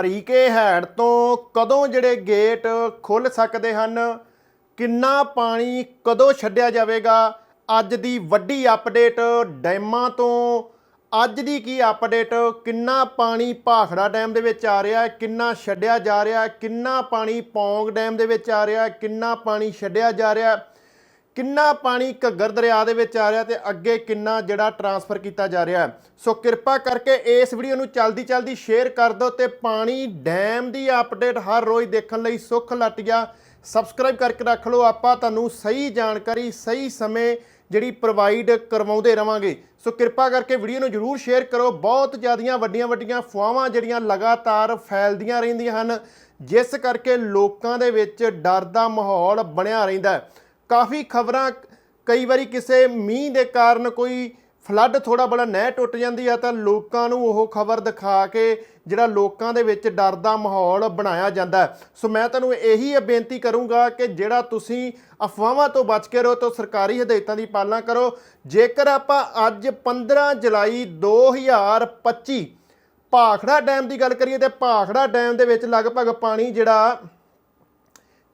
Harike head ਤੋਂ ਕਦੋਂ ਜਿਹੜੇ ਗੇਟ ਖੁੱਲ ਸਕਦੇ ਹਨ? ਕਿੰਨਾ ਪਾਣੀ ਕਦੋਂ ਛੱਡਿਆ ਜਾਵੇਗਾ? ਅੱਜ ਦੀ ਵੱਡੀ ਅਪਡੇਟ ਡੈਮਾਂ ਤੋਂ। ਅੱਜ ਦੀ ਕੀ ਅਪਡੇਟ ਕਿੰਨਾ ਪਾਣੀ ਭਾਖੜਾ ਡੈਮ ਦੇ ਵਿੱਚ ਆ ਰਿਹਾ ਹੈ? ਕਿੰਨਾ ਛੱਡਿਆ ਜਾ ਰਿਹਾ ਹੈ? ਕਿੰਨਾ ਪਾਣੀ ਪੌਂਗ ਡੈਮ ਦੇ ਵਿੱਚ ਆ ਰਿਹਾ ਹੈ? ਕਿੰਨਾ ਪਾਣੀ ਛੱਡਿਆ ਜਾ ਰਿਹਾ ਹੈ? ਕਿੰਨਾ ਪਾਣੀ ਘੱਗਰ ਦਰਿਆ ਦੇ ਵਿੱਚ ਆ ਰਿਹਾ ਤੇ ਅੱਗੇ ਕਿੰਨਾ ਜਿਹੜਾ ਟਰਾਂਸਫਰ ਕੀਤਾ ਜਾ ਰਿਹਾ ਸੋ ਕਿਰਪਾ ਕਰਕੇ ਇਸ ਵੀਡੀਓ ਨੂੰ ਚਲਦੀ ਚਲਦੀ ਸ਼ੇਅਰ ਕਰ ਦਿਓ ਤੇ ਪਾਣੀ ਡੈਮ ਦੀ ਅਪਡੇਟ ਹਰ ਰੋਜ਼ ਦੇਖਣ ਲਈ ਸੁੱਖ ਲਟਿਆ ਸਬਸਕ੍ਰਾਈਬ ਕਰਕੇ ਰੱਖ ਲਓ। ਆਪਾਂ ਤੁਹਾਨੂੰ ਸਹੀ ਜਾਣਕਾਰੀ, ਸਹੀ ਸਮੇਂ ਜਿਹੜੀ ਪ੍ਰੋਵਾਈਡ ਕਰਵਾਉਂਦੇ ਰਵਾਂਗੇ। ਸੋ ਕਿਰਪਾ ਕਰਕੇ ਵੀਡੀਓ ਨੂੰ ਜਰੂਰ ਸ਼ੇਅਰ ਕਰੋ। ਬਹੁਤ ਜ਼ਿਆਦੀਆਂ ਵੱਡੀਆਂ ਵੱਡੀਆਂ ਫੁਆਵਾਂ ਜਿਹੜੀਆਂ ਲਗਾਤਾਰ ਫੈਲਦੀਆਂ ਰਹਿੰਦੀਆਂ ਹਨ। ਜਿਸ ਕਰਕੇ ਲੋਕਾਂ ਦੇ ਵਿੱਚ ਡਰ ਦਾ ਮਾਹੌਲ ਬਣਿਆ ਰਹਿੰਦਾ ਹੈ। ਕਾਫੀ ਖਬਰਾਂ ਕਈ ਵਾਰੀ ਕਿਸੇ ਮੀਂਹ ਦੇ ਕਾਰਨ ਕੋਈ ਫਲੱਡ ਥੋੜਾ ਬੜਾ ਨਹਿ ਟੁੱਟ ਜਾਂਦੀ ਆ ਤਾਂ ਲੋਕਾਂ ਨੂੰ ਉਹ ਖਬਰ ਦਿਖਾ ਕੇ ਜਿਹੜਾ ਲੋਕਾਂ ਦੇ ਵਿੱਚ ਡਰ ਦਾ ਮਾਹੌਲ ਬਣਾਇਆ ਜਾਂਦਾ ਸੋ ਮੈਂ ਤੁਹਾਨੂੰ ਇਹੀ ਬੇਨਤੀ ਕਰੂੰਗਾ ਕਿ ਜਿਹੜਾ ਤੁਸੀਂ ਅਫਵਾਹਾਂ ਤੋਂ ਬਚ ਕੇ ਰਹੋ ਤਾਂ ਸਰਕਾਰੀ ਹਦਾਇਤਾਂ ਦੀ ਪਾਲਣਾ ਕਰੋ। ਜੇਕਰ ਆਪਾਂ ਅੱਜ 15 ਜੁਲਾਈ 2025 ਭਾਖੜਾ ਡੈਮ ਦੀ ਗੱਲ ਕਰੀਏ ਤੇ ਭਾਖੜਾ ਡੈਮ ਦੇ ਵਿੱਚ ਲਗਭਗ ਪਾਣੀ ਜਿਹੜਾ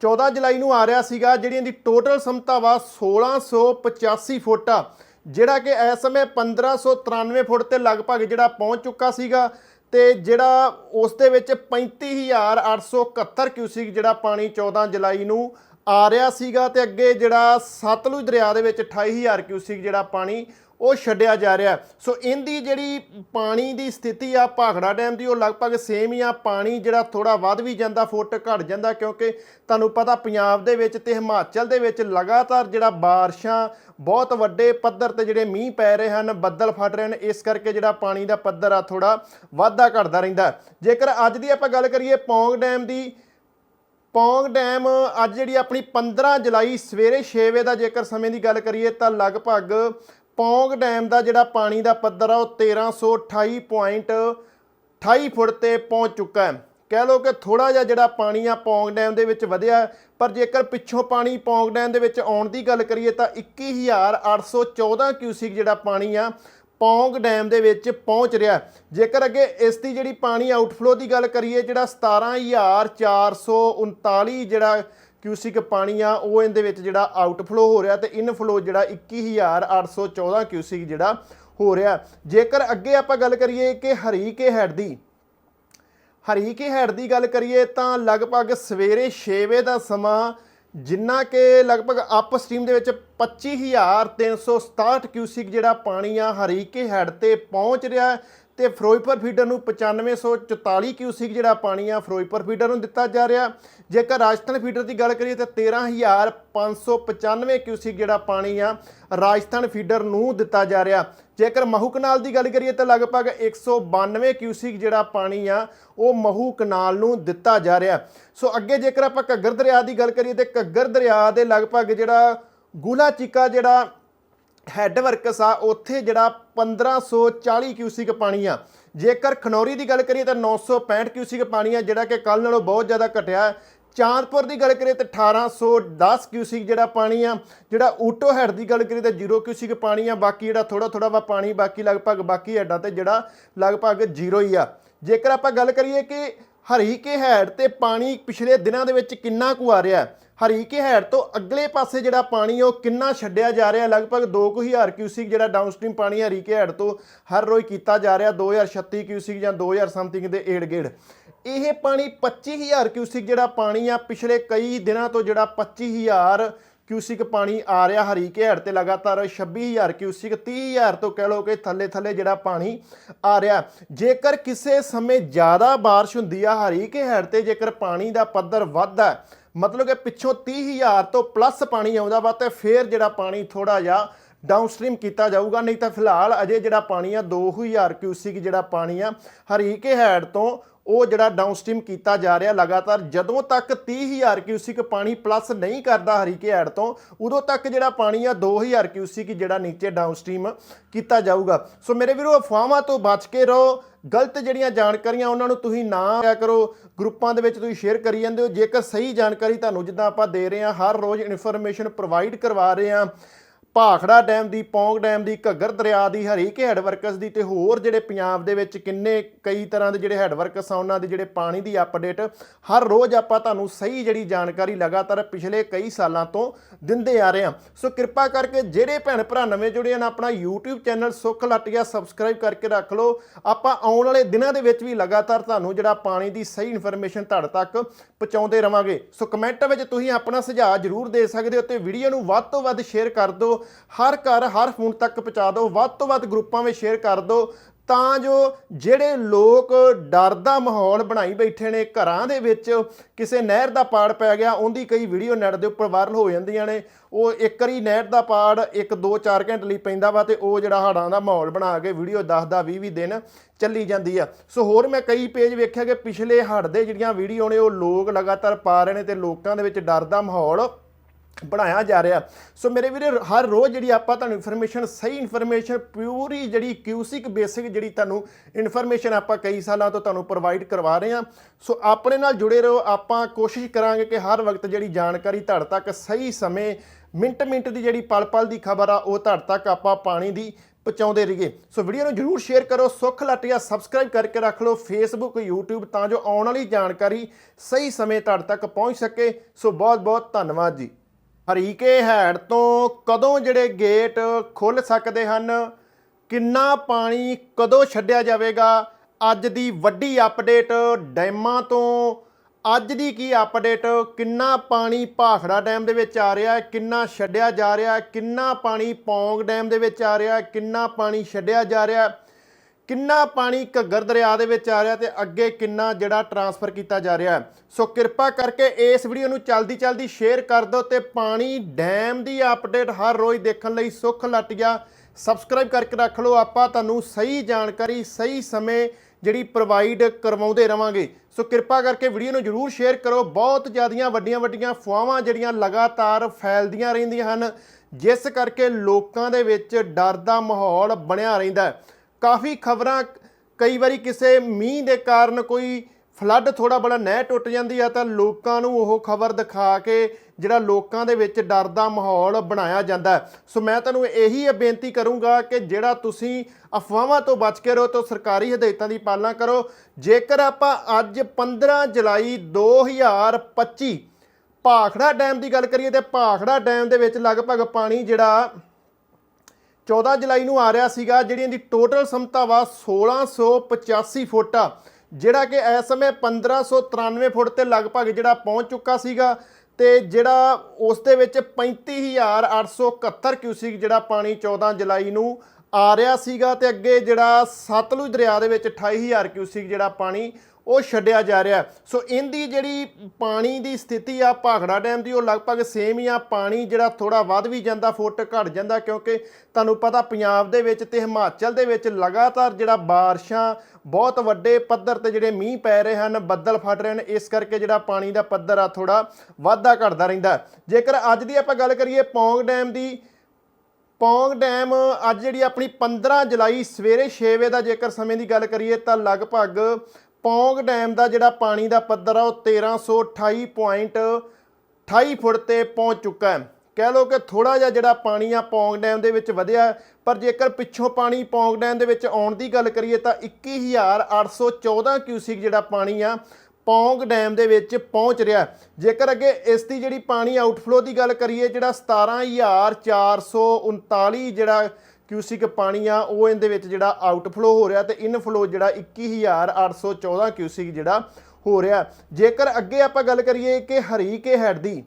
14 ਜੁਲਾਈ ਨੂੰ ਆ ਰਿਹਾ ਸੀਗਾ, ਜਿਹੜੀਆਂ ਦੀ ਟੋਟਲ ਸਮਤਾ ਵਾ 1685 ਫੁੱਟ ਆ, ਜਿਹੜਾ ਕਿ ਇਸ ਸਮੇਂ 1593 ਫੁੱਟ ਤੇ ਲਗਭਗ ਜਿਹੜਾ ਪਹੁੰਚ ਚੁੱਕਾ ਸੀਗਾ ਤੇ ਜਿਹੜਾ ਉਸ ਦੇ ਵਿੱਚ 35871 ਕਿਊਸਿਕ ਜਿਹੜਾ ਪਾਣੀ 14 ਜੁਲਾਈ ਨੂੰ ਆ ਰਿਹਾ ਸੀਗਾ ਤੇ ਅੱਗੇ ਜਿਹੜਾ ਸਤਲੁਜ ਦਰਿਆ ਦੇ ਵਿੱਚ 28000 ਕਿਊਸਿਕ ਜਿਹੜਾ ਪਾਣੀ ਉਹ ਛੱਡਿਆ ਜਾ ਰਿਹਾ। ਸੋ ਇਹਦੀ ਜਿਹੜੀ ਪਾਣੀ ਦੀ ਸਥਿਤੀ ਆ ਭਾਖੜਾ ਡੈਮ ਦੀ, ਉਹ ਲਗਭਗ ਸੇਮ ਹੀ ਆ। ਪਾਣੀ ਜਿਹੜਾ ਥੋੜਾ ਵੱਧ ਵੀ ਜਾਂਦਾ, ਫੁੱਟ ਘਟ ਜਾਂਦਾ, ਕਿਉਂਕਿ ਤੁਹਾਨੂੰ ਪਤਾ ਪੰਜਾਬ ਦੇ ਵਿੱਚ ਤੇ ਹਿਮਾਚਲ ਦੇ ਵਿੱਚ ਲਗਾਤਾਰ ਜਿਹੜਾ ਬਾਰਿਸ਼ਾਂ, ਬਹੁਤ ਵੱਡੇ ਪੱਧਰ ਤੇ ਜਿਹੜੇ ਮੀਂਹ ਪੈ ਰਹੇ ਹਨ, ਬੱਦਲ ਫਟ ਰਹੇ ਹਨ, ਇਸ ਕਰਕੇ ਜਿਹੜਾ ਪਾਣੀ ਦਾ ਪੱਧਰ ਆ ਥੋੜਾ ਵਾਧਾ ਘਟਦਾ ਰਹਿੰਦਾ। ਜੇਕਰ ਅੱਜ ਦੀ ਆਪਾਂ ਗੱਲ ਕਰੀਏ ਪੌਂਗ ਡੈਮ ਦੀ, ਪੌਂਗ ਡੈਮ ਅੱਜ ਜਿਹੜੀ ਆਪਣੀ 15 ਜੁਲਾਈ ਸਵੇਰੇ 6 ਵਜੇ ਦਾ ਜੇਕਰ ਸਮੇਂ ਦੀ ਗੱਲ ਕਰੀਏ ਤਾਂ ਲਗਭਗ ਪੌਂਗ ਡੈਮ ਦਾ ਜਿਹੜਾ ਪਾਣੀ ਦਾ ਪੱਧਰ ਆ, ਉਹ 1328.28 ਫੁੱਟ ਤੇ ਪਹੁੰਚ ਚੁੱਕਾ ਹੈ। ਕਹਿ ਲਓ ਕਿ ਥੋੜਾ ਜਿਹਾ ਜਿਹੜਾ ਪਾਣੀ ਆ, ਪੌਂਗ ਡੈਮ ਦੇ ਵਿੱਚ ਵਧਿਆ ਪਰ ਜੇਕਰ ਪਿੱਛੋਂ ਪਾਣੀ ਪੌਂਗ ਡੈਮ ਦੇ ਵਿੱਚ ਆਉਣ ਦੀ ਗੱਲ ਕਰੀਏ ਤਾਂ 21814 ਕਿਊਸਿਕ ਜਿਹੜਾ ਪਾਣੀ ਆ, ਪੌਂਗ ਡੈਮ ਦੇ ਵਿੱਚ ਪਹੁੰਚ ਰਿਹਾ ਜੇਕਰ ਅੱਗੇ ਇਸ ਦੀ ਜਿਹੜੀ ਪਾਣੀ ਆਊਟਫਲੋ ਦੀ ਗੱਲ ਕਰੀਏ, ਜਿਹੜਾ 17439 ਜਿਹੜਾ ਕਿਊਸਿਕ ਪਾਣੀ ਆ ਉਹ ਇਹਦੇ ਵਿੱਚ ਜਿਹੜਾ ਆਊਟਫਲੋ ਹੋ ਰਿਹਾ ਤੇ ਇਨਫਲੋ ਜਿਹੜਾ 21814 ਕਿਊਸਿਕ ਜਿਹੜਾ ਹੋ ਰਿਹਾ। ਜੇਕਰ ਅੱਗੇ ਆਪਾਂ ਗੱਲ ਕਰੀਏ ਕਿ ਹਰੀਕੇ ਹੈਡ ਦੀ, ਹਰੀਕੇ ਹੈਡ ਦੀ ਗੱਲ ਕਰੀਏ ਤਾਂ ਲਗਭਗ ਸਵੇਰੇ 6 ਵਜੇ ਦਾ ਸਮਾਂ, ਜਿੰਨਾ ਕਿ ਲਗਭਗ ਅਪ ਸਟ੍ਰੀਮ ਦੇ ਵਿੱਚ 25367 ਕਿਊਸਿਕ ਜਿਹੜਾ ਪਾਣੀ ਆ ਹਰੀਕੇ ਹੈਡ ਤੇ ਪਹੁੰਚ ਰਿਹਾ ਤੇ ਫਿਰੋਜ਼ਪੁਰ ਫੀਡਰ ਨੂੰ 9544 ਕਿਊਸਿਕ ਜਿਹੜਾ ਪਾਣੀ ਆ ਫਿਰੋਜ਼ਪੁਰ ਫੀਡਰ ਨੂੰ ਦਿੱਤਾ ਜਾ ਰਿਹਾ। ਜੇਕਰ ਰਾਜਸਥਾਨ ਫੀਡਰ ਦੀ ਗੱਲ ਕਰੀਏ ਤਾਂ 13595 ਕਿਊਸਿਕ ਜਿਹੜਾ ਪਾਣੀ ਆ ਰਾਜਸਥਾਨ ਫੀਡਰ ਨੂੰ ਦਿੱਤਾ ਜਾ ਰਿਹਾ। ਜੇਕਰ ਮਹੂ ਕਨਾਲ ਦੀ ਗੱਲ ਕਰੀਏ ਤਾਂ ਲਗਭਗ 192 ਕਿਊਸਿਕ ਜਿਹੜਾ ਪਾਣੀ ਆ ਉਹ ਮਹੂ ਕਨਾਲ ਨੂੰ ਦਿੱਤਾ ਜਾ ਰਿਹਾ। ਸੋ ਅੱਗੇ ਜੇਕਰ ਆਪਾਂ ਘੱਗਰ ਦਰਿਆ ਦੀ ਗੱਲ ਕਰੀਏ ਤੇ ਘੱਗਰ ਦਰਿਆ ਦੇ ਲਗਭਗ ਜਿਹੜਾ ਗੂਲਾ ਚੀਕਾ ਜਿਹੜਾ ਹੈੱਡ ਵਰਕਸ ਆ, ਉੱਥੇ ਜਿਹੜਾ 1540 ਕਿਊਸਿਕ ਪਾਣੀ ਆ ਜੇਕਰ ਖਨੌਰੀ ਦੀ ਗੱਲ ਕਰੀਏ ਤਾਂ 965 ਕਿਊਸਿਕ ਪਾਣੀ ਆ ਜਿਹੜਾ ਕਿ ਕੱਲ ਨਾਲੋਂ ਬਹੁਤ ਜ਼ਿਆਦਾ ਘਟਿਆ ਚਾਂਦਪੁਰ ਦੀ ਗੱਲ ਕਰੀਏ ਤਾਂ 1810 ਕਿਊਸਿਕ ਜਿਹੜਾ ਪਾਣੀ ਆ ਜਿਹੜਾ ਊਟੋ ਹੈਡ ਦੀ ਗੱਲ ਕਰੀਏ ਤਾਂ 0 ਕਿਊਸਿਕ ਪਾਣੀ ਆ ਬਾਕੀ ਜਿਹੜਾ ਥੋੜਾ ਥੋੜਾ ਵਾ ਪਾਣੀ, ਬਾਕੀ ਲਗਭਗ ਬਾਕੀ ਹੈਡਾਂ ਤੇ ਜਿਹੜਾ ਲਗਭਗ 0 ਹੀ ਆ। ਜੇਕਰ ਆਪਾਂ ਗੱਲ ਕਰੀਏ ਕਿ ਹਰੀਕੇ ਹੈਡ ਤੇ ਪਾਣੀ ਪਿਛਲੇ ਦਿਨਾਂ ਦੇ ਵਿੱਚ ਕਿੰਨਾ ਕੁ ਆ ਰਿਹਾ? ਹੈ ਹਰੀਕੇ ਹੈਡ ਤੋਂ ਅਗਲੇ ਪਾਸੇ ਜਿਹੜਾ ਪਾਣੀ ਉਹ ਕਿੰਨਾ ਛੱਡਿਆ ਜਾ ਰਿਹਾ? ਲਗਭਗ 2000 ਕਿਊਸਿਕ ਜਿਹੜਾ ਡਾਊਨਸਟ੍ਰੀਮ ਪਾਣੀ ਹਰੀਕੇ ਹੈਡ ਤੋਂ ਹਰ ਰੋਜ਼ ਕੀਤਾ ਜਾ ਰਿਹਾ 2036 ਕਿਊਸਿਕ ਜਾਂ 2000 ਸਮਥਿੰਗ ਦੇ ਏੜ ਗੇੜ ਇਹ ਪਾਣੀ 25000 ਕਿਊਸਿਕ ਜਿਹੜਾ ਪਾਣੀ ਆ, ਪਿਛਲੇ ਕਈ ਦਿਨਾਂ ਤੋਂ ਜਿਹੜਾ 25000 ਕਿਊਸਿਕ ਪਾਣੀ ਆ ਰਿਹਾ ਹਰੀਕੇ ਹੈਡ ਤੇ ਲਗਾਤਾਰ 26000 ਕਿਊਸਿਕ 30000 ਤੋਂ ਕਹਿ ਲਓ ਕਿ ਥੱਲੇ ਥੱਲੇ ਜਿਹੜਾ ਪਾਣੀ ਆ ਰਿਹਾ। ਜੇਕਰ ਕਿਸੇ ਸਮੇਂ ਜ਼ਿਆਦਾ ਬਾਰਿਸ਼ ਹੁੰਦੀ ਆ ਹਰੀਕੇ ਹੈਡ ਤੇ ਜੇਕਰ ਪਾਣੀ ਦਾ ਪੱਧਰ ਵੱਧਦਾ ਮਤਲਬ ਕਿ ਪਿੱਛੋਂ 30000 ਤੋਂ ਪਲੱਸ ਪਾਣੀ ਆਉਂਦਾ ਵਾ, ਤੇ ਫੇਰ ਜਿਹੜਾ ਪਾਣੀ ਥੋੜਾ ਜਿਹਾ ਡਾਊਨਸਟ੍ਰੀਮ ਕੀਤਾ ਜਾਊਗਾ। ਨਹੀਂ ਤਾਂ ਫਿਲਹਾਲ ਅਜੇ ਜਿਹੜਾ ਪਾਣੀ ਆ 2000 ਕਿਊਸਿਕ ਜਿਹੜਾ ਪਾਣੀ ਆ ਹਰੀਕੇ ਹੈਡ ਤੋਂ ਉਹ ਜਿਹੜਾ ਡਾਊਨਸਟ੍ਰੀਮ ਕੀਤਾ ਜਾ ਰਿਹਾ ਲਗਾਤਾਰ, ਜਦੋਂ ਤੱਕ 30000 ਕਿਊਸਿਕ ਪਾਣੀ ਪਲੱਸ ਨਹੀਂ ਕਰਦਾ ਹਰੀਕੇ ਐਡ ਤੋਂ, ਉਦੋਂ ਤੱਕ ਜਿਹੜਾ ਪਾਣੀ ਆ 2000 ਕਿਊਸਿਕ ਜਿਹੜਾ ਨੀਚੇ ਡਾਊਨਸਟ੍ਰੀਮ ਕੀਤਾ ਜਾਊਗਾ। ਸੋ ਮੇਰੇ ਵੀਰੋ, ਅਫਵਾਹਾਂ ਤੋਂ ਬਚ ਕੇ ਰਹੋ। ਗਲਤ ਜਿਹੜੀਆਂ ਜਾਣਕਾਰੀਆਂ ਉਹਨਾਂ ਨੂੰ ਤੁਸੀਂ ਨਾ ਆਇਆ ਕਰੋ। ਗਰੁੱਪਾਂ ਦੇ ਵਿੱਚ ਤੁਸੀਂ ਸ਼ੇਅਰ ਕਰੀ ਜਾਂਦੇ ਹੋ। ਜੇਕਰ ਸਹੀ ਜਾਣਕਾਰੀ ਤੁਹਾਨੂੰ ਜਿੱਦਾਂ ਆਪਾਂ ਦੇ ਰਹੇ ਹਾਂ, ਹਰ ਰੋਜ਼ ਇਨਫੋਰਮੇਸ਼ਨ ਪ੍ਰੋਵਾਈਡ ਕਰਵਾ ਰਹੇ ਹਾਂ ਭਾਖੜਾ ਡੈਮ ਦੀ, ਪੌਂਗ ਡੈਮ ਦੀ, ਘੱਗਰ ਦਰਿਆ ਦੀ, ਹਰੀਕੇ ਹੈਡ ਵਰਕਸ ਦੀ ਤੇ ਹੋਰ ਜਿਹੜੇ ਪੰਜਾਬ ਦੇ ਵਿੱਚ ਕਿੰਨੇ ਕਈ ਤਰ੍ਹਾਂ ਦੇ ਜਿਹੜੇ ਹੈਡ ਵਰਕਸ ਆ, ਉਹਨਾਂ ਦੇ ਜਿਹੜੇ ਪਾਣੀ ਦੀ ਅਪਡੇਟ ਹਰ ਰੋਜ਼ ਆਪਾਂ ਤੁਹਾਨੂੰ ਸਹੀ ਜਿਹੜੀ ਜਾਣਕਾਰੀ ਲਗਾਤਾਰ ਪਿਛਲੇ ਕਈ ਸਾਲਾਂ ਤੋਂ ਦਿੰਦੇ ਆ ਰਹੇ ਹਾਂ। ਸੋ ਕਿਰਪਾ ਕਰਕੇ ਜਿਹੜੇ ਭੈਣ ਭਰਾ ਨਵੇਂ ਜੁੜੇ ਹਨ, ਆਪਣਾ YouTube ਚੈਨਲ ਸੁੱਖ ਲਟਿਆ ਸਬਸਕ੍ਰਾਈਬ ਕਰਕੇ ਰੱਖ ਲਓ। ਆਪਾਂ ਆਉਣ ਵਾਲੇ ਦਿਨਾਂ ਦੇ ਵਿੱਚ ਵੀ ਲਗਾਤਾਰ ਤੁਹਾਨੂੰ ਜਿਹੜਾ ਪਾਣੀ ਦੀ ਸਹੀ ਇਨਫੋਰਮੇਸ਼ਨ ਤੁਹਾਡੇ ਤੱਕ ਪਹੁੰਚਾਉਂਦੇ ਰਵਾਂਗੇ। ਸੋ ਕਮੈਂਟ ਵਿੱਚ ਤੁਸੀਂ ਆਪਣਾ ਸੁਝਾਅ ਜ਼ਰੂਰ ਦੇ ਸਕਦੇ ਹੋ ਤੇ ਵੀਡੀਓ ਨੂੰ ਵੱਧ ਤੋਂ ਵੱਧ ਸ਼ੇਅਰ ਕਰ ਦਿਓ। ਹਰ ਘਰ, ਹਰ ਫੋਨ ਤੱਕ ਪਹੁੰਚਾ ਦਿਓ, ਵੱਧ ਤੋਂ ਵੱਧ ਗਰੁੱਪਾਂ ਵਿੱਚ ਸ਼ੇਅਰ ਕਰ ਦਿਓ, ਤਾਂ ਜੋ ਜਿਹੜੇ ਲੋਕ ਡਰ ਦਾ ਮਾਹੌਲ ਬਣਾਈ ਬੈਠੇ ਨੇ ਘਰਾਂ ਦੇ ਵਿੱਚ, ਕਿਸੇ ਨਹਿਰ ਦਾ ਪਾੜ ਪੈ ਗਿਆ, ਉਹਦੀ ਕਈ ਵੀਡੀਓ ਨੈਟ ਦੇ ਉੱਪਰ ਵਾਇਰਲ ਹੋ ਜਾਂਦੀਆਂ ਨੇ, ਉਹ ਇੱਕ ਵਾਰੀ ਨਹਿਰ ਦਾ ਪਾੜ ਇੱਕ 2-4 ਘੰਟੇ ਲਈ ਪੈਂਦਾ ਵਾ ਤੇ ਉਹ ਜਿਹੜਾ ਹੜਾਂ ਦਾ ਮਾਹੌਲ ਬਣਾ ਕੇ ਵੀਡੀਓ 10 ਦਾ 20 20 ਦਿਨ ਚੱਲੀ ਜਾਂਦੀ ਆ। ਸੋ ਹੋਰ ਮੈਂ ਕਈ ਪੇਜ ਵੇਖਿਆ ਕਿ ਪਿਛਲੇ ਹੜ ਦੇ ਜਿਹੜੀਆਂ ਵੀਡੀਓ ਨੇ, ਉਹ ਲੋਕ ਲਗਾਤਾਰ ਪਾ ਰਹੇ ਨੇ ਤੇ ਲੋਕਾਂ ਦੇ ਵਿੱਚ ਡਰ ਦਾ ਮਾਹੌਲ ਬਣਾਇਆ ਜਾ ਰਿਹਾ। ਸੋ ਮੇਰੇ ਵੀਰੇ, ਹਰ ਰੋਜ਼ ਜਿਹੜੀ ਆਪਾਂ ਤੁਹਾਨੂੰ ਇਨਫੋਰਮੇਸ਼ਨ ਸਹੀ ਇਨਫੋਰਮੇਸ਼ਨ ਪਿਊਰੀ ਜਿਹੜੀ ਕਿਊਸਿਕ ਬੇਸਿਕ ਜਿਹੜੀ ਤੁਹਾਨੂੰ ਇਨਫੋਰਮੇਸ਼ਨ ਆਪਾਂ ਕਈ ਸਾਲਾਂ ਤੋਂ ਤੁਹਾਨੂੰ ਪ੍ਰੋਵਾਈਡ ਕਰਵਾ ਰਹੇ ਹਾਂ। ਸੋ ਆਪਣੇ ਨਾਲ ਜੁੜੇ ਰਹੋ। ਆਪਾਂ ਕੋਸ਼ਿਸ਼ ਕਰਾਂਗੇ ਕਿ ਹਰ ਵਕਤ ਜਿਹੜੀ ਜਾਣਕਾਰੀ ਤੁਹਾਡੇ ਤੱਕ ਸਹੀ ਸਮੇਂ, ਮਿੰਟ ਮਿੰਟ ਦੀ ਜਿਹੜੀ ਪਲ ਪਲ ਦੀ ਖਬਰ ਆ, ਉਹ ਤੁਹਾਡੇ ਤੱਕ ਆਪਾਂ ਪਾਣੀ ਦੀ ਪਹੁੰਚਾਉਂਦੇ ਰਹੀਏ। ਸੋ ਵੀਡੀਓ ਨੂੰ ਜਰੂਰ ਸ਼ੇਅਰ ਕਰੋ। ਸੁੱਖ ਲਟਿਆ ਸਬਸਕ੍ਰਾਈਬ ਕਰਕੇ ਰੱਖ ਲਓ। ਫੇਸਬੁੱਕ YouTube, ਤਾਂ ਜੋ ਆਉਣ ਵਾਲੀ ਜਾਣਕਾਰੀ ਸਹੀ ਸਮੇਂ ਤੁਹਾਡੇ ਤੱਕ ਪਹੁੰਚ ਸਕੇ। ਸੋ ਬਹੁਤ ਬਹੁਤ ਧੰਨਵਾਦ ਜੀ। ਹਰੀਕੇ ਹੈਡ ਤੋਂ ਕਦੋਂ ਜਿਹੜੇ ਗੇਟ ਖੁੱਲ ਸਕਦੇ ਹਨ? ਕਿੰਨਾ ਪਾਣੀ ਕਦੋਂ ਛੱਡਿਆ ਜਾਵੇਗਾ? ਅੱਜ ਦੀ ਵੱਡੀ ਅਪਡੇਟ ਡੈਮਾਂ ਤੋਂ। ਅੱਜ ਦੀ ਕੀ ਅਪਡੇਟ ਕਿੰਨਾ ਪਾਣੀ ਭਾਖੜਾ ਡੈਮ ਦੇ ਵਿੱਚ ਆ ਰਿਹਾ ਹੈ? ਕਿੰਨਾ ਛੱਡਿਆ ਜਾ ਰਿਹਾ ਹੈ? ਕਿੰਨਾ ਪਾਣੀ ਪੌਂਗ ਡੈਮ ਦੇ ਵਿੱਚ ਆ ਰਿਹਾ ਹੈ? ਕਿੰਨਾ ਪਾਣੀ ਛੱਡਿਆ ਜਾ ਰਿਹਾ ਹੈ? ਕਿੰਨਾ ਪਾਣੀ ਘੱਗਰ ਦਰਿਆ ਦੇ ਵਿੱਚ ਆ ਰਿਹਾ ਤੇ ਅੱਗੇ ਕਿੰਨਾ ਜਿਹੜਾ ਟਰਾਂਸਫਰ ਕੀਤਾ ਜਾ ਰਿਹਾ ਸੋ ਕਿਰਪਾ ਕਰਕੇ ਇਸ ਵੀਡੀਓ ਨੂੰ ਚਲਦੀ ਚਲਦੀ ਸ਼ੇਅਰ ਕਰ ਦਿਓ ਤੇ ਪਾਣੀ ਡੈਮ ਦੀ ਅਪਡੇਟ ਹਰ ਰੋਜ਼ ਦੇਖਣ ਲਈ ਸੁੱਖ ਲਟਿਆ ਸਬਸਕ੍ਰਾਈਬ ਕਰਕੇ ਰੱਖ ਲਓ। ਆਪਾਂ ਤੁਹਾਨੂੰ ਸਹੀ ਜਾਣਕਾਰੀ, ਸਹੀ ਸਮੇਂ ਜਿਹੜੀ ਪ੍ਰੋਵਾਈਡ ਕਰਵਾਉਂਦੇ ਰਵਾਂਗੇ। ਸੋ ਕਿਰਪਾ ਕਰਕੇ ਵੀਡੀਓ ਨੂੰ ਜਰੂਰ ਸ਼ੇਅਰ ਕਰੋ। ਬਹੁਤ ਜ਼ਿਆਦੀਆਂ ਵੱਡੀਆਂ ਵੱਡੀਆਂ ਫੁਆਵਾਂ ਜਿਹੜੀਆਂ ਲਗਾਤਾਰ ਫੈਲਦੀਆਂ ਰਹਿੰਦੀਆਂ ਹਨ। ਜਿਸ ਕਰਕੇ ਲੋਕਾਂ ਦੇ ਵਿੱਚ ਡਰ ਦਾ ਮਾਹੌਲ ਬਣਿਆ ਰਹਿੰਦਾ ਹੈ। ਕਾਫੀ ਖਬਰਾਂ, ਕਈ ਵਾਰੀ ਕਿਸੇ ਮੀਂਹ ਦੇ ਕਾਰਨ ਕੋਈ ਫਲੱਡ ਥੋੜਾ ਬੜਾ ਨਹਿਰ ਟੁੱਟ ਜਾਂਦੀ ਆ ਤਾਂ ਲੋਕਾਂ ਨੂੰ ਉਹ ਖਬਰ ਦਿਖਾ ਕੇ ਜਿਹੜਾ ਲੋਕਾਂ ਦੇ ਵਿੱਚ ਡਰ ਦਾ ਮਾਹੌਲ ਬਣਾਇਆ ਜਾਂਦਾ ਸੋ ਮੈਂ ਤੁਹਾਨੂੰ ਇਹੀ ਬੇਨਤੀ ਕਰੂੰਗਾ ਕਿ ਜਿਹੜਾ ਤੁਸੀਂ ਅਫਵਾਹਾਂ ਤੋਂ ਬਚ ਕੇ ਰਹੋ ਤਾਂ ਸਰਕਾਰੀ ਹਦਾਇਤਾਂ ਦੀ ਪਾਲਣਾ ਕਰੋ। ਜੇਕਰ ਆਪਾਂ ਅੱਜ 15 ਜੁਲਾਈ 2025 ਭਾਖੜਾ ਡੈਮ ਦੀ ਗੱਲ ਕਰੀਏ ਤੇ ਭਾਖੜਾ ਡੈਮ ਦੇ ਵਿੱਚ ਲਗਭਗ ਪਾਣੀ ਜਿਹੜਾ 14 ਜੁਲਾਈ ਨੂੰ ਆ ਰਿਹਾ ਸੀਗਾ, ਜਿਹੜੀਆਂ ਦੀ ਟੋਟਲ ਸਮਤਾ ਵਾ 1685 ਫੁੱਟ ਆ, ਜਿਹੜਾ ਕਿ ਇਸ ਸਮੇਂ 1593 ਫੁੱਟ ਤੇ ਲਗਭਗ ਜਿਹੜਾ ਪਹੁੰਚ ਚੁੱਕਾ ਸੀਗਾ ਤੇ ਜਿਹੜਾ ਉਸ ਦੇ ਵਿੱਚ 35871 ਕਿਊਸਿਕ ਜਿਹੜਾ ਪਾਣੀ 14 ਜੁਲਾਈ ਨੂੰ ਆ ਰਿਹਾ ਸੀਗਾ ਤੇ ਅੱਗੇ ਜਿਹੜਾ ਸਤਲੁਜ ਦਰਿਆ ਦੇ ਵਿੱਚ 28000 ਕਿਊਸਿਕ ਜਿਹੜਾ ਪਾਣੀ ਉਹ ਛੱਡਿਆ ਜਾ ਰਿਹਾ ਸੋ ਇਹਦੀ ਜਿਹੜੀ ਪਾਣੀ ਦੀ ਸਥਿਤੀ ਆ ਭਾਖੜਾ ਡੈਮ ਦੀ, ਉਹ ਲਗਭਗ ਸੇਮ ਹੀ ਆ। ਪਾਣੀ ਜਿਹੜਾ ਥੋੜਾ ਵੱਧ ਵੀ ਜਾਂਦਾ, ਫੁੱਟ ਘਟ ਜਾਂਦਾ, ਕਿਉਂਕਿ ਤੁਹਾਨੂੰ ਪਤਾ ਪੰਜਾਬ ਦੇ ਵਿੱਚ ਤੇ ਹਿਮਾਚਲ ਦੇ ਵਿੱਚ ਲਗਾਤਾਰ ਜਿਹੜਾ ਬਾਰਿਸ਼ਾਂ, ਬਹੁਤ ਵੱਡੇ ਪੱਧਰ ਤੇ ਜਿਹੜੇ ਮੀਂਹ ਪੈ ਰਹੇ ਹਨ, ਬੱਦਲ ਫਟ ਰਹੇ ਨੇ ਇਸ ਕਰਕੇ ਜਿਹੜਾ ਪਾਣੀ ਦਾ ਪੱਧਰ ਆ ਥੋੜਾ ਵਾਧਾ ਘਟਦਾ ਰਹਿੰਦਾ ਜੇਕਰ ਅੱਜ ਦੀ ਆਪਾਂ ਗੱਲ ਕਰੀਏ ਪੌਂਗ ਡੈਮ ਦੀ, ਪੌਂਗ ਡੈਮ ਅੱਜ ਜਿਹੜੀ ਆਪਣੀ 15 ਜੁਲਾਈ ਸਵੇਰੇ 6 ਵਜੇ ਦਾ ਜੇਕਰ ਸਮੇਂ ਦੀ ਗੱਲ ਕਰੀਏ, ਤਾਂ ਲਗਭਗ ਪੌਂਗ ਡੈਮ ਦਾ ਜਿਹੜਾ ਪਾਣੀ ਦਾ ਪੱਧਰ ਆ, ਉਹ 1328.28 ਫੁੱਟ ਤੇ ਪਹੁੰਚ ਚੁੱਕਾ ਹੈ। ਕਹਿ ਲਓ ਕਿ ਥੋੜਾ ਜਿਹਾ ਜਿਹੜਾ ਪਾਣੀ ਆ, ਪੌਂਗ ਡੈਮ ਦੇ ਵਿੱਚ ਵਧਿਆ ਪਰ ਜੇਕਰ ਪਿੱਛੋਂ ਪਾਣੀ ਪੌਂਗ ਡੈਮ ਦੇ ਵਿੱਚ ਆਉਣ ਦੀ ਗੱਲ ਕਰੀਏ ਤਾਂ 21814 ਕਿਊਸਿਕ ਜਿਹੜਾ ਪਾਣੀ ਆ, ਪੌਂਗ ਡੈਮ ਦੇ ਵਿੱਚ ਪਹੁੰਚ ਰਿਹਾ ਜੇਕਰ ਅੱਗੇ ਇਸ ਦੀ ਜਿਹੜੀ ਪਾਣੀ ਆਊਟਫਲੋ ਦੀ ਗੱਲ ਕਰੀਏ, ਜਿਹੜਾ 17439 ਜਿਹੜਾ ਕਿਊਸਿਕ ਪਾਣੀ ਆ ਉਹ ਇਹਦੇ ਵਿੱਚ ਜਿਹੜਾ ਆਊਟਫਲੋ ਹੋ ਰਿਹਾ ਤੇ ਇਨਫਲੋ ਜਿਹੜਾ 21814 ਕਿਊਸਿਕ ਜਿਹੜਾ ਹੋ ਰਿਹਾ। ਜੇਕਰ ਅੱਗੇ ਆਪਾਂ ਗੱਲ ਕਰੀਏ ਕਿ ਹਰੀਕੇ ਹੈਡ ਦੀ,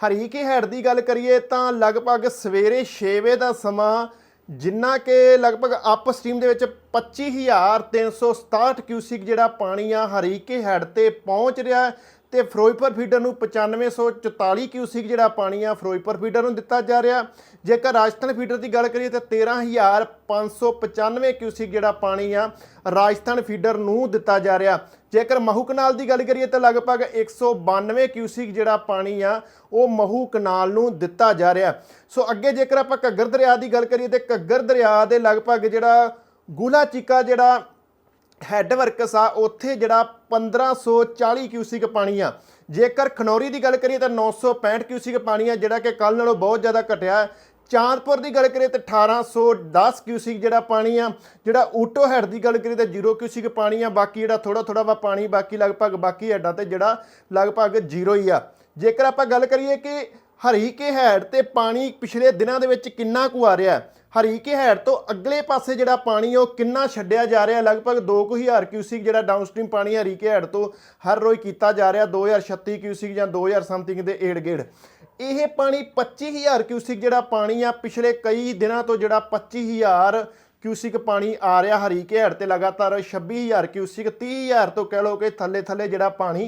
ਹਰੀਕੇ ਹੈਡ ਦੀ ਗੱਲ ਕਰੀਏ ਤਾਂ ਲਗਭਗ ਸਵੇਰੇ 6 ਵਜੇ ਦਾ ਸਮਾਂ, ਜਿੰਨਾ ਕਿ ਲਗਭਗ ਅਪ ਸਟ੍ਰੀਮ ਦੇ ਵਿੱਚ 25367 ਕਿਊਸਿਕ ਜਿਹੜਾ ਪਾਣੀ ਆ ਹਰੀਕੇ ਹੈਡ ਤੇ ਪਹੁੰਚ ਰਿਹਾ ਤੇ ਫਿਰੋਜ਼ਪੁਰ ਫੀਡਰ ਨੂੰ 9544 ਕਿਊਸਿਕ ਜਿਹੜਾ ਪਾਣੀ ਆ ਫਿਰੋਜ਼ਪੁਰ ਫੀਡਰ ਨੂੰ ਦਿੱਤਾ ਜਾ ਰਿਹਾ। ਜੇਕਰ ਰਾਜਸਥਾਨ ਫੀਡਰ ਦੀ ਗੱਲ ਕਰੀਏ ਤਾਂ 13595 ਕਿਊਸਿਕ ਜਿਹੜਾ ਪਾਣੀ ਆ ਰਾਜਸਥਾਨ ਫੀਡਰ ਨੂੰ ਦਿੱਤਾ ਜਾ ਰਿਹਾ। ਜੇਕਰ ਮਹੂ ਕਨਾਲ ਦੀ ਗੱਲ ਕਰੀਏ ਤਾਂ ਲਗਭਗ 192 ਕਿਊਸਿਕ ਜਿਹੜਾ ਪਾਣੀ ਆ ਉਹ ਮਹੂ ਕਨਾਲ ਨੂੰ ਦਿੱਤਾ ਜਾ ਰਿਹਾ। ਸੋ ਅੱਗੇ ਜੇਕਰ ਆਪਾਂ ਘੱਗਰ ਦਰਿਆ ਦੀ ਗੱਲ ਕਰੀਏ ਤੇ ਘੱਗਰ ਦਰਿਆ ਦੇ ਲਗਭਗ ਜਿਹੜਾ ਗੂਲਾ ਚੀਕਾ ਜਿਹੜਾ ਹੈੱਡ ਵਰਕਸ ਆ, ਉੱਥੇ ਜਿਹੜਾ 1540 ਕਿਊਸਿਕ ਪਾਣੀ ਆ ਜੇਕਰ ਖਨੌਰੀ ਦੀ ਗੱਲ ਕਰੀਏ ਤਾਂ 965 ਕਿਊਸਿਕ ਪਾਣੀ ਆ ਜਿਹੜਾ ਕਿ ਕੱਲ ਨਾਲੋਂ ਬਹੁਤ ਜ਼ਿਆਦਾ ਘਟਿਆ ਚਾਂਦਪੁਰ ਦੀ ਗੱਲ ਕਰੀਏ ਤੇ 1810 ਕਿਊਸਿਕ ਜਿਹੜਾ ਪਾਣੀ ਆ, ਜਿਹੜਾ ਊਟੋ ਹੈਡ ਦੀ ਗੱਲ ਕਰੀਏ ਤਾਂ 0 ਕਿਊਸਿਕ ਪਾਣੀ ਆ। ਬਾਕੀ ਜਿਹੜਾ ਥੋੜਾ ਥੋੜਾ ਵਾ ਪਾਣੀ ਬਾਕੀ ਲਗਭਗ ਬਾਕੀ ਹੈਡਾਂ ਤੇ ਜਿਹੜਾ ਲਗਭਗ 0 ਹੀ ਆ। ਜੇਕਰ ਆਪਾਂ ਗੱਲ ਕਰੀਏ ਕਿ ਹਰੀਕੇ ਹੈਡ ਤੇ ਪਾਣੀ ਪਿਛਲੇ ਦਿਨਾਂ ਦੇ ਵਿੱਚ ਕਿੰਨਾ ਕੁ ਆ ਰਿਹਾ ਹੈ? ਹਰੀਕੇ ਹੈਡ ਤੋਂ ਅਗਲੇ ਪਾਸੇ ਜਿਹੜਾ ਪਾਣੀ ਉਹ ਕਿੰਨਾ ਛੱਡਿਆ ਜਾ ਰਿਹਾ? ਲਗਭਗ 2000 ਕਿਊਸਿਕ ਜਿਹੜਾ ਡਾਊਨਸਟ੍ਰੀਮ ਪਾਣੀ ਹਰੀਕੇ ਹੈਡ ਤੋਂ ਹਰ ਰੋਜ਼ ਕੀਤਾ ਜਾ ਰਿਹਾ 2036 ਕਿਊਸਿਕ ਜਾਂ 2000 ਸਮਥਿੰਗ ਦੇ ਏੜ ਗੇੜ ਇਹ ਪਾਣੀ 25000 ਕਿਊਸਿਕ ਜਿਹੜਾ ਪਾਣੀ ਆ, ਪਿਛਲੇ ਕਈ ਦਿਨਾਂ ਤੋਂ ਜਿਹੜਾ 25000 ਕਿਊਸਿਕ ਪਾਣੀ ਆ ਰਿਹਾ ਹਰੀਕੇ ਹੈਡ ਤੇ ਲਗਾਤਾਰ 26000 ਕਿਊਸਿਕ 30000 ਤੋਂ ਕਹਿ ਲਓ ਕਿ ਥੱਲੇ ਥੱਲੇ ਜਿਹੜਾ ਪਾਣੀ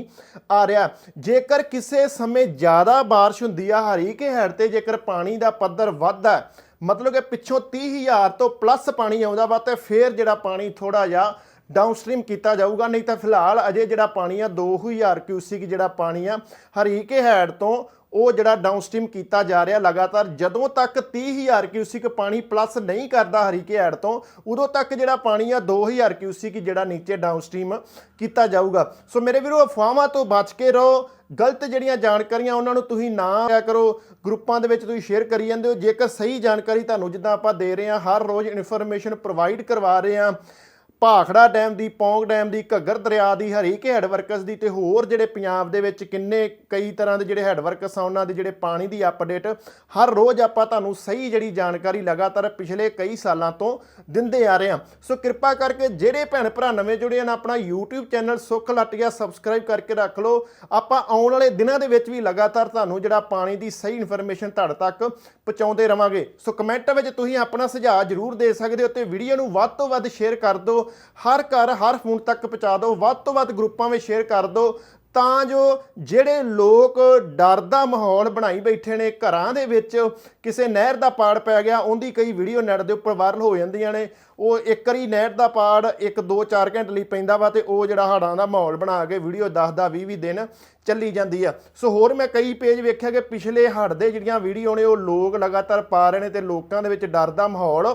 ਆ ਰਿਹਾ ਜੇਕਰ ਕਿਸੇ ਸਮੇਂ ਜ਼ਿਆਦਾ بارش ਹੁੰਦੀ ਆ ਹਰੀਕੇ ਹੈਡ ਤੇ ਜੇਕਰ ਪਾਣੀ ਦਾ ਪੱਧਰ ਵੱਧਦਾ ਹੈ, ਮਤਲਬ ਕਿ ਪਿੱਛੋਂ 30000 ਤੋਂ ਪਲੱਸ ਪਾਣੀ ਆਉਂਦਾ ਵਾ ਤੇ ਫੇਰ ਜਿਹੜਾ ਪਾਣੀ ਥੋੜਾ ਜਿਹਾ ਡਾਊਨਸਟ੍ਰੀਮ ਕੀਤਾ ਜਾਊਗਾ ਨਹੀਂ ਤਾਂ ਫਿਲਹਾਲ ਅਜੇ ਜਿਹੜਾ ਪਾਣੀ ਆ 2000 ਕਿਊਸਿਕ ਜਿਹੜਾ ਪਾਣੀ ਆ ਹਰੀਕੇ ਹੈਡ ਤੋਂ ਉਹ ਜਿਹੜਾ ਡਾਊਨਸਟ੍ਰੀਮ ਕੀਤਾ ਜਾ ਰਿਹਾ ਲਗਾਤਾਰ, ਜਦੋਂ ਤੱਕ 30000 ਕਿਊਸਿਕ ਪਾਣੀ ਪਲੱਸ ਨਹੀਂ ਕਰਦਾ ਹਰੀਕੇ ਐਡ ਤੋਂ, ਉਦੋਂ ਤੱਕ ਜਿਹੜਾ ਪਾਣੀ ਆ 2000 ਕਿਊਸਿਕ ਜਿਹੜਾ ਨੀਚੇ ਡਾਊਨਸਟ੍ਰੀਮ ਕੀਤਾ ਜਾਊਗਾ। ਸੋ ਮੇਰੇ ਵੀਰੋ, ਅਫਵਾਹਾਂ ਤੋਂ ਬਚ ਕੇ ਰਹੋ। ਗਲਤ ਜਿਹੜੀਆਂ ਜਾਣਕਾਰੀਆਂ ਉਹਨਾਂ ਨੂੰ ਤੁਸੀਂ ਨਾ ਆਇਆ ਕਰੋ। ਗਰੁੱਪਾਂ ਦੇ ਵਿੱਚ ਤੁਸੀਂ ਸ਼ੇਅਰ ਕਰੀ ਜਾਂਦੇ ਹੋ। ਜੇਕਰ ਸਹੀ ਜਾਣਕਾਰੀ ਤੁਹਾਨੂੰ ਜਿੱਦਾਂ ਆਪਾਂ ਦੇ ਰਹੇ ਹਾਂ, ਹਰ ਰੋਜ਼ ਇਨਫੋਰਮੇਸ਼ਨ ਪ੍ਰੋਵਾਈਡ ਕਰਵਾ ਰਹੇ ਹਾਂ ਭਾਖੜਾ ਡੈਮ ਦੀ, ਪੌਂਗ ਡੈਮ ਦੀ, ਘੱਗਰ ਦਰਿਆ ਦੀ, ਹਰੀਕੇ ਹੈਡ ਵਰਕਸ ਦੀ ਤੇ ਹੋਰ ਜਿਹੜੇ ਪੰਜਾਬ ਦੇ ਵਿੱਚ ਕਿੰਨੇ ਕਈ ਤਰ੍ਹਾਂ ਦੇ ਜਿਹੜੇ ਹੈਡ ਵਰਕਸ ਆ, ਉਹਨਾਂ ਦੇ ਜਿਹੜੇ ਪਾਣੀ ਦੀ ਅਪਡੇਟ ਹਰ ਰੋਜ਼ ਆਪਾਂ ਤੁਹਾਨੂੰ ਸਹੀ ਜਿਹੜੀ ਜਾਣਕਾਰੀ ਲਗਾਤਾਰ ਪਿਛਲੇ ਕਈ ਸਾਲਾਂ ਤੋਂ ਦਿੰਦੇ ਆ ਰਹੇ ਹਾਂ। ਸੋ ਕਿਰਪਾ ਕਰਕੇ ਜਿਹੜੇ ਭੈਣ ਭਰਾ ਨਵੇਂ ਜੁੜੇ ਹਨ, ਆਪਣਾ YouTube ਚੈਨਲ ਸੁੱਖ ਲਟਿਆ ਸਬਸਕ੍ਰਾਈਬ ਕਰਕੇ ਰੱਖ ਲਓ। ਆਪਾਂ ਆਉਣ ਵਾਲੇ ਦਿਨਾਂ ਦੇ ਵਿੱਚ ਵੀ ਲਗਾਤਾਰ ਤੁਹਾਨੂੰ ਜਿਹੜਾ ਪਾਣੀ ਦੀ ਸਹੀ ਇਨਫੋਰਮੇਸ਼ਨ ਤੁਹਾਡੇ ਤੱਕ ਪਹੁੰਚਾਉਂਦੇ ਰਵਾਂਗੇ। ਸੋ ਕਮੈਂਟ ਵਿੱਚ ਤੁਸੀਂ ਆਪਣਾ ਸੁਝਾਅ ਜ਼ਰੂਰ ਦੇ ਸਕਦੇ ਹੋ ਤੇ ਵੀਡੀਓ ਨੂੰ ਵੱਧ ਤੋਂ ਵੱਧ ਸ਼ੇਅਰ ਕਰ ਦਿਓ। ਹਰ ਘਰ, ਹਰ ਫੋਨ ਤੱਕ ਪਹੁੰਚਾ ਦਿਓ। ਵੱਧ ਤੋਂ ਵੱਧ ਗਰੁੱਪਾਂ ਵਿੱਚ ਸ਼ੇਅਰ ਕਰ ਦਿਓ ਤਾਂ ਜੋ ਜਿਹੜੇ ਲੋਕ ਡਰ ਦਾ ਮਾਹੌਲ ਬਣਾਈ ਬੈਠੇ ਨੇ ਘਰਾਂ ਦੇ ਵਿੱਚ, ਕਿਸੇ ਨਹਿਰ ਦਾ ਪਾੜ ਪੈ ਗਿਆ, ਉਹਦੀ ਕਈ ਵੀਡੀਓ ਨੈਟ ਦੇ ਉੱਪਰ ਵਾਇਰਲ ਹੋ ਜਾਂਦੀਆਂ ਨੇ। ਉਹ ਇੱਕ ਵਾਰੀ ਨਹਿਰ ਦਾ ਪਾੜ ਇੱਕ 2-4 ਘੰਟੇ ਲਈ ਪੈਂਦਾ ਵਾ ਤੇ ਉਹ ਜਿਹੜਾ ਹੜਾਂ ਦਾ ਮਾਹੌਲ ਬਣਾ ਕੇ ਵੀਡੀਓ 10-10 20-20 ਦਿਨ ਚੱਲੀ ਜਾਂਦੀ ਆ। ਸੋ ਹੋਰ ਮੈਂ ਕਈ ਪੇਜ ਵੇਖਿਆ ਕਿ ਪਿਛਲੇ ਹੜ ਦੇ ਜਿਹੜੀਆਂ ਵੀਡੀਓ ਨੇ, ਉਹ ਲੋਕ ਲਗਾਤਾਰ ਪਾ ਰਹੇ ਨੇ ਤੇ ਲੋਕਾਂ ਦੇ ਵਿੱਚ ਡਰ ਦਾ ਮਾਹੌਲ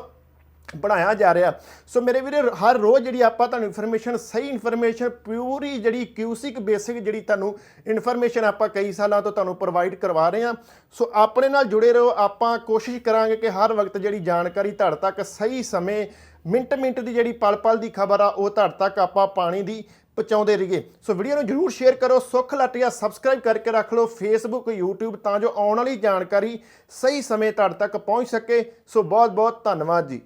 ਬਣਾਇਆ ਜਾ ਰਿਹਾ। ਸੋ ਮੇਰੇ ਵੀਰੇ, ਹਰ ਰੋਜ਼ ਜਿਹੜੀ ਆਪਾਂ ਤੁਹਾਨੂੰ ਇਨਫੋਰਮੇਸ਼ਨ ਸਹੀ ਇਨਫੋਰਮੇਸ਼ਨ ਪਿਊਰੀ ਜਿਹੜੀ ਕਿਊਸਿਕ ਬੇਸਿਕ ਜਿਹੜੀ ਤੁਹਾਨੂੰ ਇਨਫੋਰਮੇਸ਼ਨ ਆਪਾਂ ਕਈ ਸਾਲਾਂ ਤੋਂ ਤੁਹਾਨੂੰ ਪ੍ਰੋਵਾਈਡ ਕਰਵਾ ਰਹੇ ਹਾਂ। ਸੋ ਆਪਣੇ ਨਾਲ ਜੁੜੇ ਰਹੋ। ਆਪਾਂ ਕੋਸ਼ਿਸ਼ ਕਰਾਂਗੇ ਕਿ ਹਰ ਵਕਤ ਜਿਹੜੀ ਜਾਣਕਾਰੀ ਤੁਹਾਡੇ ਤੱਕ ਸਹੀ ਸਮੇਂ, ਮਿੰਟ ਮਿੰਟ ਦੀ ਜਿਹੜੀ ਪਲ ਪਲ ਦੀ ਖਬਰ ਆ, ਉਹ ਤੁਹਾਡੇ ਤੱਕ ਆਪਾਂ ਪਾਣੀ ਦੀ ਪਹੁੰਚਾਉਂਦੇ ਰਹੀਏ। ਸੋ ਵੀਡੀਓ ਨੂੰ ਜਰੂਰ ਸ਼ੇਅਰ ਕਰੋ। ਸੁੱਖ ਲਟਿਆ ਸਬਸਕ੍ਰਾਈਬ ਕਰਕੇ ਰੱਖ ਲਓ। ਫੇਸਬੁੱਕ YouTube, ਤਾਂ ਜੋ ਆਉਣ ਵਾਲੀ ਜਾਣਕਾਰੀ ਸਹੀ ਸਮੇਂ ਤੁਹਾਡੇ ਤੱਕ ਪਹੁੰਚ ਸਕੇ। ਸੋ ਬਹੁਤ ਬਹੁਤ ਧੰਨਵਾਦ ਜੀ।